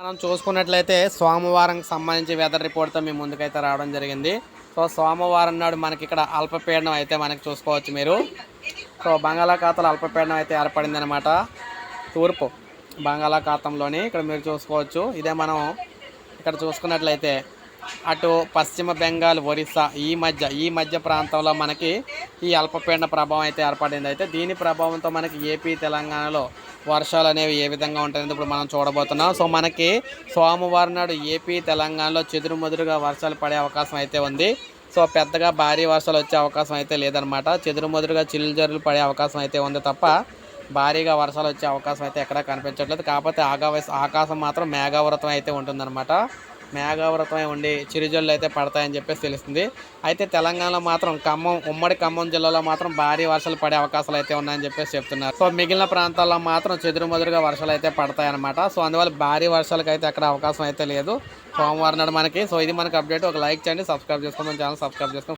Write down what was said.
మనం చూసుకున్నట్లయితే సోమవారంకి సంబంధించి వెదర్ రిపోర్ట్తో మేము ముందుకైతే రావడం జరిగింది. సో సోమవారం నాడు మనకి ఇక్కడ అల్పపీడనం అయితే మనకి చూసుకోవచ్చు మీరు. సో బంగాళాఖాతంలో అల్పపీడనం అయితే ఏర్పడింది అనమాట తూర్పు బంగాళాఖాతంలోని ఇక్కడ మీరు చూసుకోవచ్చు. ఇదే మనం ఇక్కడ చూసుకున్నట్లయితే అటు పశ్చిమ బెంగాల్ ఒరిస్సా ఈ మధ్య ఈ మధ్య ప్రాంతంలో మనకి ఈ అల్పపీడన ప్రభావం అయితే ఏర్పడింది. అయితే దీని ప్రభావంతో మనకి ఏపీ తెలంగాణలో వర్షాలు అనేవి ఏ విధంగా ఉంటాయని ఇప్పుడు మనం చూడబోతున్నాం. సో మనకి సోమవారం నాడు ఏపీ తెలంగాణలో చెదురుమదురుగా వర్షాలు పడే అవకాశం అయితే ఉంది. సో పెద్దగా భారీ వర్షాలు వచ్చే అవకాశం అయితే లేదనమాట చెదురుమదురుగా చిల్లుజరులు పడే అవకాశం అయితే ఉంది తప్ప భారీగా వర్షాలు వచ్చే అవకాశం అయితే ఎక్కడా కనిపించట్లేదు. కాకపోతే ఆకాశ ఆకాశం మాత్రం మేఘావృతం అయితే ఉంటుందన్నమాట. మేఘావృతమై ఉండి చిరుజల్లు అయితే పడతాయని చెప్పేసి తెలుస్తుంది. అయితే తెలంగాణలో మాత్రం ఖమ్మం ఉమ్మడి ఖమ్మం జిల్లాలో మాత్రం భారీ వర్షాలు పడే అవకాశాలు అయితే ఉన్నాయని చెప్పేసి చెప్తున్నారు. సో మిగిలిన ప్రాంతాల్లో మాత్రం చెదురుమదురుగా వర్షాలు అయితే పడతాయన్నమాట. సో అందువల్ల భారీ వర్షాలకు అయితే అక్కడ అవకాశం అయితే లేదు. సోమవారం నాడు మనకి. సో ఇది మనకు అప్డేట్. ఒక లైక్ చేయండి సబ్స్క్రైబ్ చేసుకోండి. ఛానల్ సబ్స్క్రైబ్ చేసుకోండి.